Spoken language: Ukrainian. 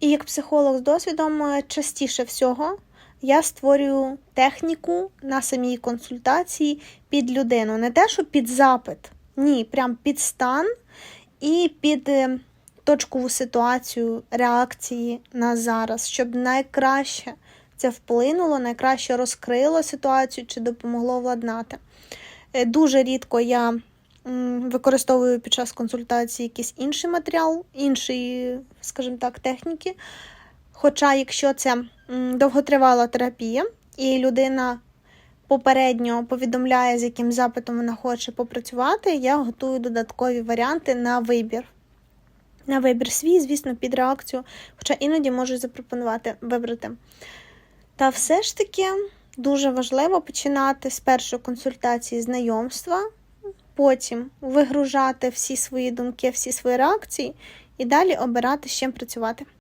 І як психолог з досвідом, е, частіше всього я створюю техніку на самій консультації під людину. Не те, що під запит, ні, прям під стан і під е, точкову ситуацію реакції на зараз, щоб найкраще це вплинуло, найкраще розкрило ситуацію чи допомогло владнати. Е, Дуже рідко я використовую під час консультації якийсь інший матеріал, іншої, скажімо так, техніки. Хоча, якщо це довготривала терапія, і людина попередньо повідомляє, з яким запитом вона хоче попрацювати, я готую додаткові варіанти на вибір. На вибір свій, звісно, під реакцію, хоча іноді можу запропонувати вибрати. Та все ж таки дуже важливо починати з першої консультації знайомства, потім вигружати всі свої думки, всі свої реакції і далі обирати, з чим працювати.